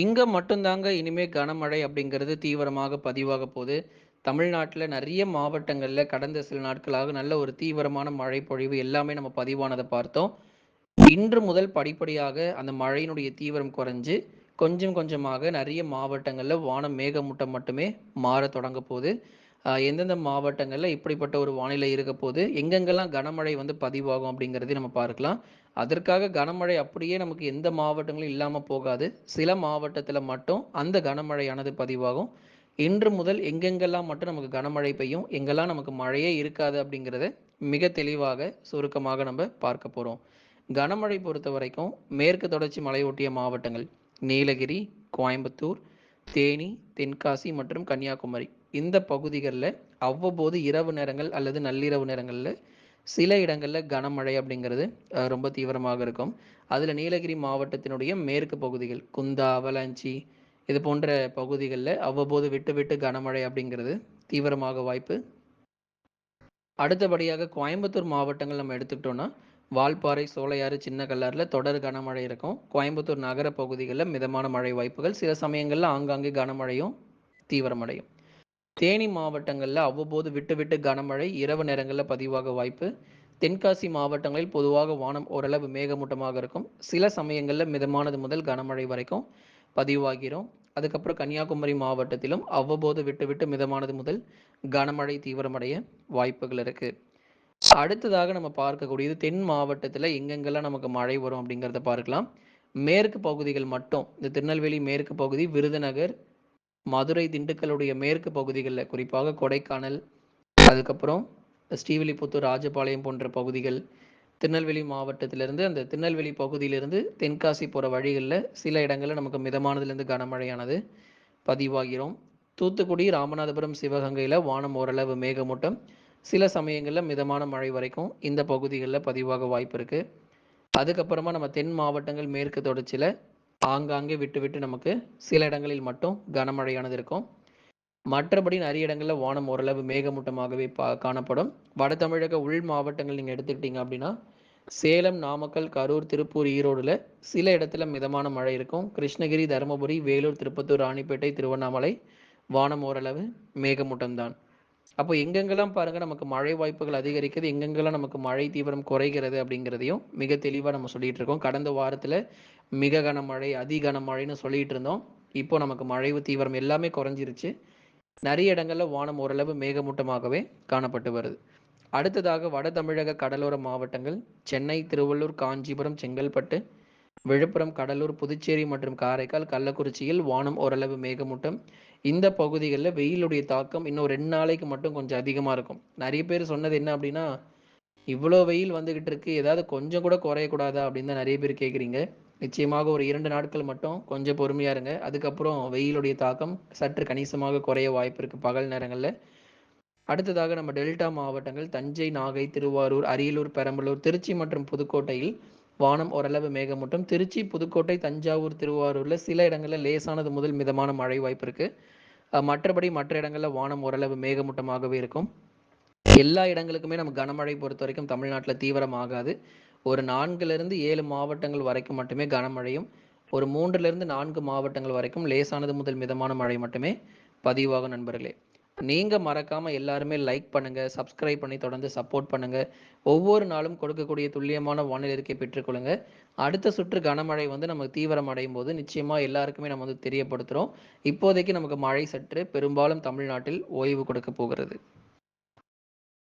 இங்க மட்டும்தாங்க இனிமே கனமழை அப்படிங்கிறது தீவிரமாக பதிவாக போகுது. தமிழ்நாட்டில் நிறைய மாவட்டங்களில் கடந்த சில நாட்களாக நல்ல ஒரு தீவிரமான மழை பொழிவு எல்லாமே நம்ம பதிவானதை பார்த்தோம். இன்று முதல் படிப்படியாக அந்த மழையினுடைய தீவிரம் குறைஞ்சு, கொஞ்சம் கொஞ்சமாக நிறைய மாவட்டங்களில் வானம் மேகமூட்டம் மட்டுமே மாறத் தொடங்க போகுது எந்தெந்த மாவட்டங்களில் இப்படிப்பட்ட ஒரு வானிலை இருக்க போது, எங்கெங்கெல்லாம் கனமழை வந்து பதிவாகும் அப்படிங்கிறதையும் நம்ம பார்க்கலாம். அதற்காக கனமழை அப்படியே நமக்கு எந்த மாவட்டங்களும் இல்லாமல் போகாது. சில மாவட்டத்தில் மட்டும் அந்த கனமழையானது பதிவாகும். இன்று முதல் எங்கெங்கெல்லாம் மட்டும் நமக்கு கனமழை பெய்யும், எங்கெல்லாம் நமக்கு மழையே இருக்காது அப்படிங்கிறத மிக தெளிவாக சுருக்கமாக நம்ம பார்க்க போகிறோம் கனமழை பொறுத்த வரைக்கும் மேற்கு தொடர்ச்சி மலையொட்டிய மாவட்டங்கள் நீலகிரி, கோயம்புத்தூர், தேனி, தென்காசி மற்றும் கன்னியாகுமரி இந்த பகுதிகளில் அவ்வப்போது இரவு நேரங்கள் அல்லது நள்ளிரவு நேரங்களில் சில இடங்களில் கனமழை அப்படிங்கிறது ரொம்ப தீவிரமாக இருக்கும். அதில் நீலகிரி மாவட்டத்தினுடைய மேற்கு பகுதிகள் குந்தா, அவலாஞ்சி இது போன்ற பகுதிகளில் அவ்வப்போது விட்டு விட்டு கனமழை அப்படிங்கிறது தீவிரமாக வாய்ப்பு. அடுத்தபடியாக கோயம்புத்தூர் மாவட்டங்கள் நம்ம எடுத்துக்கிட்டோம்னா, வால்பாறை, சோலையாறு, சின்ன கல்லாரில் தொடர் கனமழை இருக்கும். கோயம்புத்தூர் நகர பகுதிகளில் மிதமான மழை வாய்ப்புகள். சில சமயங்களில் ஆங்காங்கே கனமழையும் தீவிரமடையும். தேனி மாவட்டங்களில் அவ்வப்போது விட்டு விட்டு கனமழை இரவு நேரங்களில் பதிவாக வாய்ப்பு. தென்காசி மாவட்டங்களில் பொதுவாக வானம் ஓரளவு மேகமூட்டமாக இருக்கும். சில சமயங்களில் மிதமானது முதல் கனமழை வரைக்கும் பதிவாகிறோம் அதுக்கப்புறம் கன்னியாகுமரி மாவட்டத்திலும் அவ்வப்போது விட்டு விட்டு மிதமானது முதல் கனமழை தீவிரமடைய வாய்ப்புகள் இருக்கு. அடுத்ததாக நம்ம பார்க்கக்கூடியது தென் மாவட்டத்தில் எங்கெங்கெல்லாம் நமக்கு மழை வரும் அப்படிங்கிறத பார்க்கலாம். மேற்கு பகுதிகள் மட்டும் இந்த திருநெல்வேலி மேற்கு பகுதி, விருதுநகர், மதுரை, திண்டுக்கலுடைய மேற்கு பகுதிகளில் குறிப்பாக கொடைக்கானல், அதுக்கப்புறம் ஸ்ரீவில்லிபுத்தூர், ராஜபாளையம் போன்ற பகுதிகள், திருநெல்வேலி மாவட்டத்திலிருந்து அந்த திருநெல்வேலி பகுதியிலிருந்து தென்காசி போகிற வழிகளில் சில இடங்களில் நமக்கு மிதமானதுலேருந்து கனமழையானது பதிவாகிறோம் தூத்துக்குடி, ராமநாதபுரம், சிவகங்கையில் வானம் ஓரளவு மேகமூட்டம். சில சமயங்களில் மிதமான மழை வரைக்கும் இந்த பகுதிகளில் பதிவாக வாய்ப்பு இருக்குது அதுக்கப்புறமா நம்ம தென் மாவட்டங்கள் மேற்கு தொடர்ச்சியில் ஆங்காங்கே விட்டு விட்டு நமக்கு சில இடங்களில் மட்டும் கனமழையானது இருக்கும். மற்றபடி நிறைய இடங்களில் வானம் ஓரளவு மேகமூட்டமாகவே பா காணப்படும். வட தமிழக உள் மாவட்டங்கள் நீங்கள் எடுத்துக்கிட்டீங்க அப்படின்னா, சேலம், நாமக்கல், கரூர், திருப்பூர், ஈரோடுல சில இடத்துல மிதமான மழை இருக்கும். கிருஷ்ணகிரி, தருமபுரி, வேலூர், திருப்பத்தூர், ராணிப்பேட்டை, திருவண்ணாமலை வானம் ஓரளவு மேகமூட்டம் தான். அப்போ எங்கெங்கெல்லாம் பாருங்க நமக்கு மழை வாய்ப்புகள் அதிகரிக்கிறது எங்கெங்கெல்லாம் நமக்கு மழை தீவிரம் குறைகிறது அப்படிங்கிறதையும் மிக தெளிவாக நம்ம சொல்லிட்டு இருக்கோம். கடந்த வாரத்தில் மிக கனமழை, அதி கனமழைன்னு சொல்லிட்டு இருந்தோம். இப்போ நமக்கு மழைவு தீவிரம் எல்லாமே குறைஞ்சிருச்சு. நிறைய இடங்கள்ல வானம் ஓரளவு மேகமூட்டமாகவே காணப்பட்டு வருது. அடுத்ததாக வட தமிழக கடலோர மாவட்டங்கள் சென்னை, திருவள்ளூர், காஞ்சிபுரம், செங்கல்பட்டு, விழுப்புரம், கடலூர், புதுச்சேரி மற்றும் காரைக்கால், கள்ளக்குறிச்சியில் வானம் ஓரளவு மேகமூட்டம். இந்த பகுதிகளில் வெயிலுடைய தாக்கம் இன்னும் ரெண்டு நாளைக்கு மட்டும் கொஞ்சம் அதிகமாக இருக்கும். நிறைய பேர் சொன்னது என்ன அப்படின்னா, "இவ்வளோ வெயில் வந்துகிட்டு இருக்கு. ஏதாவது கொஞ்சம் கூட குறையக்கூடாதா?" அப்படின்னு தான் நிறைய பேர் கேட்குறீங்க. நிச்சயமாக ஒரு இரண்டு நாட்கள் மட்டும் கொஞ்சம் பொறுமையா இருங்க. அதுக்கப்புறம் வெயிலுடைய தாக்கம் சற்று கணிசமாக குறைய வாய்ப்பு இருக்கு பகல் நேரங்களில் அடுத்ததாக நம்ம டெல்டா மாவட்டங்கள் தஞ்சை, நாகை, திருவாரூர், அரியலூர், பெரம்பலூர், திருச்சி மற்றும் புதுக்கோட்டையில் வானம் ஓரளவு மேகமூட்டம். திருச்சி, புதுக்கோட்டை, தஞ்சாவூர், திருவாரூர்ல சில இடங்களில் லேசானது முதல் மிதமான மழை வாய்ப்பு இருக்கு. மற்றபடி மற்ற இடங்களில் வானம் ஓரளவு மேகமூட்டமாகவே இருக்கும். எல்லா இடங்களுக்குமே நம்ம கனமழை பொறுத்த வரைக்கும் தமிழ்நாட்டில் தீவிரமாகாது. ஒரு 4லிருந்து 7 மாவட்டங்கள் வரைக்கும் மட்டுமே கனமழையும், ஒரு 3லிருந்து 4 மாவட்டங்கள் வரைக்கும் லேசானது முதல் மிதமான மழை மட்டுமே பதிவாகும் நண்பர்களே. நீங்கள் மறக்காமல் எல்லாருமே லைக் பண்ணுங்கள் சப்ஸ்கிரைப் பண்ணி தொடர்ந்து சப்போர்ட் பண்ணுங்கள் ஒவ்வொரு நாளும் கொடுக்கக்கூடிய துல்லியமான வானிலை இருக்கை பெற்றுக்கொள்ளுங்க. அடுத்த சுற்று கனமழை வந்து நமக்கு தீவிரம் அடையும் போது நிச்சயமாக எல்லாருக்குமே நம்ம வந்து தெரியப்படுத்துகிறோம் இப்போதைக்கு நமக்கு மழை சற்று பெரும்பாலும் தமிழ்நாட்டில் ஓய்வு கொடுக்க போகிறது.